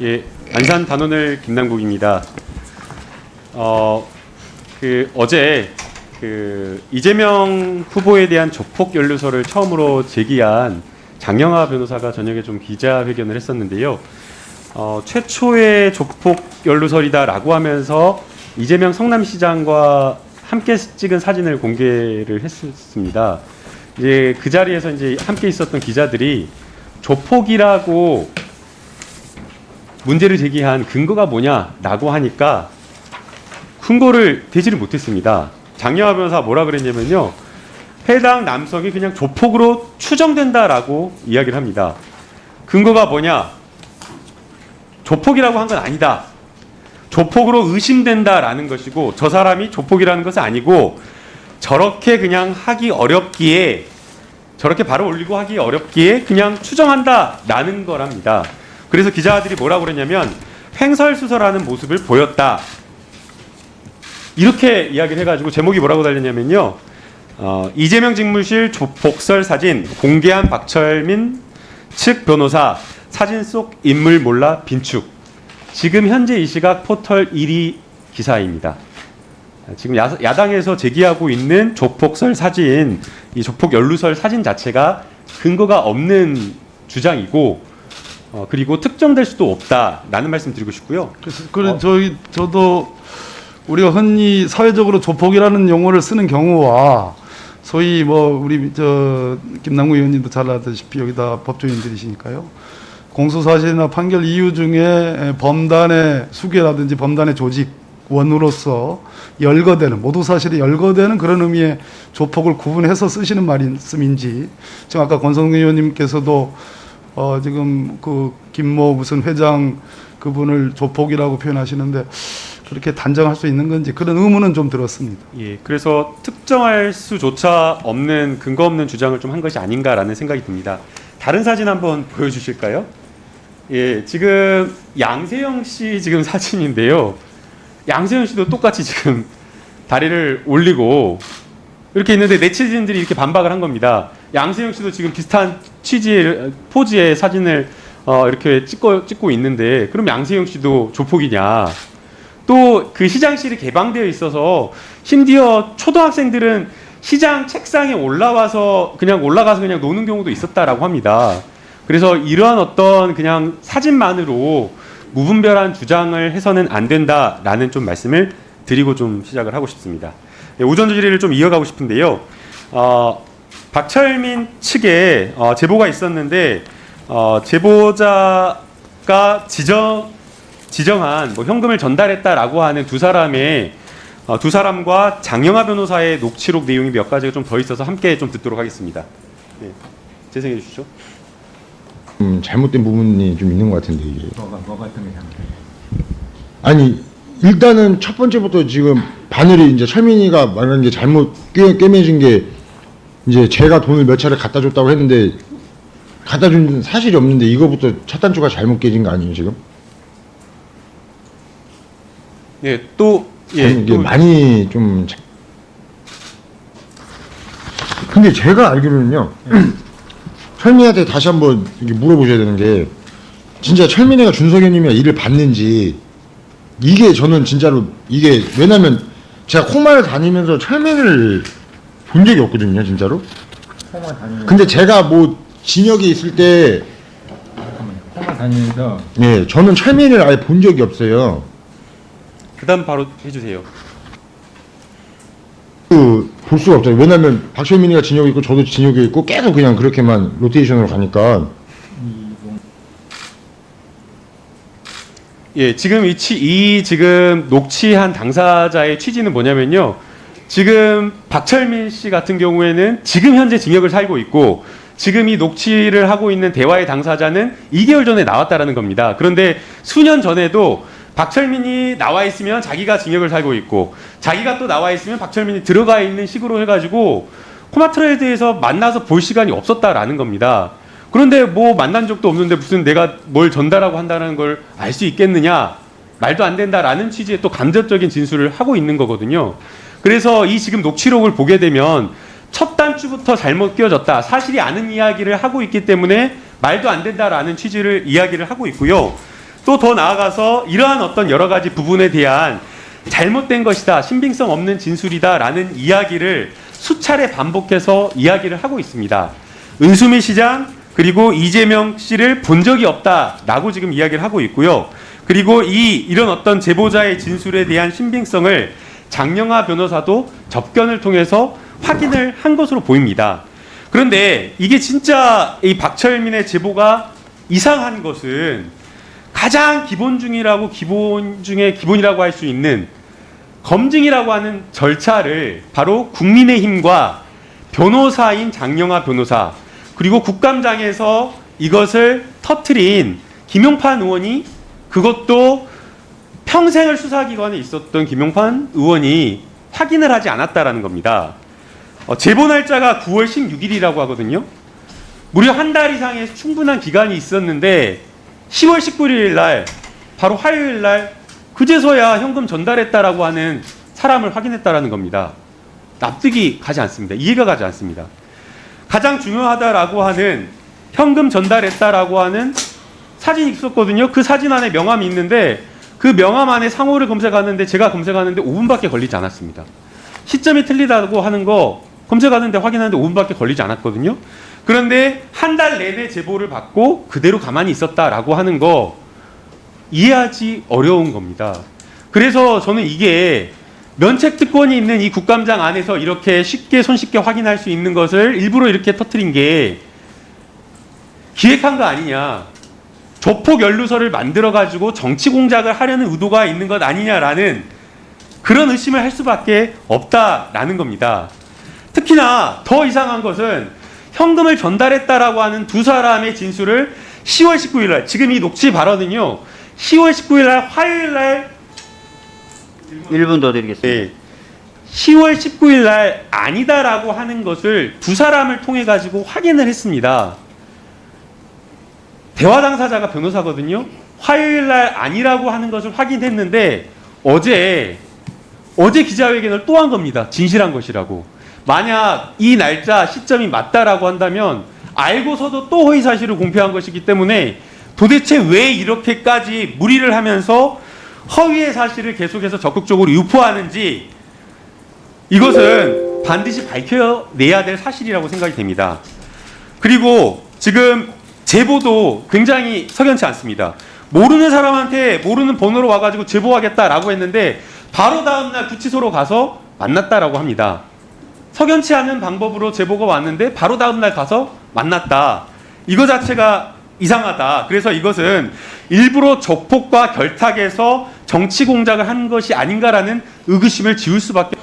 예, 안산 단원을 김남국입니다. 어, 그 어제 그 이재명 후보에 대한 조폭 연루서를 처음으로 제기한 장영하 변호사가 저녁에 좀 기자회견을 했었는데요. 어, 최초의 조폭 연루설이다라고 하면서 이재명 성남시장과 함께 찍은 사진을 공개를 했습니다. 이제 그 자리에서 이제 함께 있었던 기자들이 조폭이라고 문제를 제기한 근거가 뭐냐라고 하니까 근거를 대지를 못했습니다. 장영하 변호사 뭐라 그랬냐면요. 해당 남성이 그냥 조폭으로 추정된다라고 이야기를 합니다. 근거가 뭐냐? 조폭이라고 한 건 아니다. 조폭으로 의심된다라는 것이고 저 사람이 조폭이라는 것은 아니고 저렇게 그냥 하기 어렵기에 저렇게 바로 올리고 하기 어렵기에 그냥 추정한다라는 거랍니다. 그래서 기자들이 뭐라고 그랬냐면 횡설수설하는 모습을 보였다. 이렇게 이야기를 해가지고 제목이 뭐라고 달렸냐면요. 어, 이재명 직무실 조폭설 사진 공개한 박철민 측 변호사 사진 속 인물 몰라 빈축. 지금 현재 이 시각 포털 1위 기사입니다. 지금 야, 야당에서 제기하고 있는 조폭설 사진, 이 조폭 연루설 사진 자체가 근거가 없는 주장이고, 어, 그리고 특정될 수도 없다라는 말씀 드리고 싶고요. 그래서 그런 저희 저도 우리가 흔히 사회적으로 조폭이라는 용어를 쓰는 경우와 소위 뭐 우리 저 김남국 의원님도 잘 아다시피 여기다 법조인들이시니까요. 공소사실이나 판결 이유 중에 범단의 수괴라든지 범단의 조직 원으로서 열거되는 모두 사실이 열거되는 그런 의미의 조폭을 구분해서 쓰시는 말씀인지 지금 아까 권성동 의원님께서도 어 지금 그 김모 무슨 회장 그분을 조폭이라고 표현하시는데 그렇게 단정할 수 있는 건지 그런 의문은 좀 들었습니다. 예, 그래서 특정할 수조차 없는 근거 없는 주장을 좀 한 것이 아닌가라는 생각이 듭니다. 다른 사진 한번 보여주실까요? 예, 지금 양세형 씨 지금 사진인데요. 양세형 씨도 똑같이 지금 다리를 올리고 이렇게 있는데 네티즌들이 이렇게 반박을 한 겁니다. 양세형 씨도 지금 비슷한 취지의 포즈의 사진을 어, 이렇게 찍고 찍고 있는데 그럼 양세형 씨도 조폭이냐? 또 그 시장실이 개방되어 있어서 심지어 초등학생들은 시장 책상에 올라와서 그냥 올라가서 그냥 노는 경우도 있었다라고 합니다. 그래서 이러한 어떤 그냥 사진만으로 무분별한 주장을 해서는 안 된다라는 좀 말씀을 드리고 좀 시작을 하고 싶습니다. 예, 오전 주리를 좀 이어가고 싶은데요. 어, 박철민 측에 어, 제보가 있었는데 어, 제보자가 지정 지정한 뭐 현금을 전달했다라고 하는 두 사람의 어, 두 사람과 장영하 변호사의 녹취록 내용이 몇 가지가 좀 더 있어서 함께 좀 듣도록 하겠습니다. 네, 재생해 주시죠. 음, 잘못된 부분이 좀 있는 것 같은데 이게. 뭐가 뭐가 어떤 게? 아니 일단은 첫 번째부터 지금 바늘이 이제 철민이가 말하는 게 잘못 꿰, 꿰매진 게 이제 제가 돈을 몇 차례 갖다 줬다고 했는데 갖다 준 사실이 없는데 이거부터 첫 단추가 잘못 깨진 거 아니에요 지금? 예, 또 예, 아니, 이게 또 많이 좀 자- 근데 제가 알기로는요 철민이한테 다시 한번 이렇게 물어보셔야 되는 게 진짜 철민이가 준석이님이랑 일을 받는지 이게 저는 진짜로 이게 왜냐면 제가 콩마을 다니면서 철민이를 본 적이 없거든요 진짜로 콩만 다니면서 근데 제가 뭐 진역에 있을 때 잠깐만요. 콩만 다니면서 예, 저는 철민이를 아예 본 적이 없어요 그 다음 바로 해주세요. 그, 볼 수가 없잖아요. 왜냐면 박철민이가 진역에 있고 저도 진역에 있고 계속 그냥 그렇게만 로테이션으로 가니까 예, 지금 이, 취, 이 지금 녹취한 당사자의 취지는 뭐냐면요. 지금 박철민 씨 같은 경우에는 지금 현재 징역을 살고 있고 지금 이 녹취를 하고 있는 대화의 당사자는 2개월 전에 나왔다라는 겁니다. 그런데 수년 전에도 박철민이 나와 있으면 자기가 징역을 살고 있고 자기가 또 나와 있으면 박철민이 들어가 있는 식으로 해가지고 코마트레이드에서 만나서 볼 시간이 없었다라는 겁니다. 그런데 뭐 만난 적도 없는데 무슨 내가 뭘 전달하고 한다는 걸 알 수 있겠느냐 말도 안 된다라는 취지의 또 간접적인 진술을 하고 있는 거거든요. 그래서 이 지금 녹취록을 보게 되면 첫 단추부터 잘못 끼워졌다 사실이 아는 이야기를 하고 있기 때문에 말도 안 된다라는 취지를 이야기를 하고 있고요. 또 더 나아가서 이러한 어떤 여러 가지 부분에 대한 잘못된 것이다, 신빙성 없는 진술이다라는 이야기를 수차례 반복해서 이야기를 하고 있습니다. 은수미 시장 그리고 이재명 씨를 본 적이 없다라고 지금 이야기를 하고 있고요. 그리고 이 이런 어떤 제보자의 진술에 대한 신빙성을 장영하 변호사도 접견을 통해서 확인을 한 것으로 보입니다. 그런데 이게 진짜 이 박철민의 제보가 이상한 것은 가장 기본 중이라고 기본 중에 기본이라고 할 수 있는 검증이라고 하는 절차를 바로 국민의힘과 변호사인 장영하 변호사 그리고 국감장에서 이것을 터트린 김용판 의원이 그것도 평생을 수사기관에 있었던 김용판 의원이 확인을 하지 않았다라는 겁니다. 어, 제보 날짜가 9월 16일이라고 하거든요. 무려 한 달 이상의 충분한 기간이 있었는데 10월 19일 날 바로 화요일 날 그제서야 현금 전달했다라고 하는 사람을 확인했다라는 겁니다. 납득이 가지 않습니다. 이해가 가지 않습니다. 가장 중요하다라고 하는 현금 전달했다라고 하는 사진이 있었거든요. 그 사진 안에 명함이 있는데 그 명함 안에 상호를 검색하는데 제가 검색하는데 5분밖에 걸리지 않았습니다. 시점이 틀리다고 하는 거 검색하는데 확인하는데 5분밖에 걸리지 않았거든요. 그런데 한 달 내내 제보를 받고 그대로 가만히 있었다라고 하는 거 이해하지 어려운 겁니다. 그래서 저는 이게 면책 특권이 있는 이 국감장 안에서 이렇게 쉽게 손쉽게 확인할 수 있는 것을 일부러 이렇게 터트린 게 기획한 거 아니냐. 조폭 연루서를 만들어 가지고 정치 공작을 하려는 의도가 있는 것 아니냐라는 그런 의심을 할 수밖에 없다라는 겁니다. 특히나 더 이상한 것은 현금을 전달했다라고 하는 두 사람의 진술을 10월 19일 날 지금 이 녹취 발언은요. 10월 19일 날 화요일 날 1분 더 드리겠습니다. 네. 10월 19일 날 아니다라고 하는 것을 두 사람을 통해 가지고 확인을 했습니다. 대화 당사자가 변호사거든요. 화요일 날 아니라고 하는 것을 확인했는데 어제 어제 기자회견을 또 한 겁니다. 진실한 것이라고. 만약 이 날짜 시점이 맞다라고 한다면 알고서도 또 허위 사실을 공표한 것이기 때문에 도대체 왜 이렇게까지 무리를 하면서 허위의 사실을 계속해서 적극적으로 유포하는지 이것은 반드시 밝혀내야 될 사실이라고 생각이 됩니다. 그리고 지금 제보도 굉장히 석연치 않습니다. 모르는 사람한테 모르는 번호로 와가지고 제보하겠다라고 했는데 바로 다음날 구치소로 가서 만났다라고 합니다. 석연치 않은 방법으로 제보가 왔는데 바로 다음날 가서 만났다. 이거 자체가 이상하다. 그래서 이것은 일부러 조폭과 결탁해서 정치 공작을 한 것이 아닌가라는 의구심을 지울 수밖에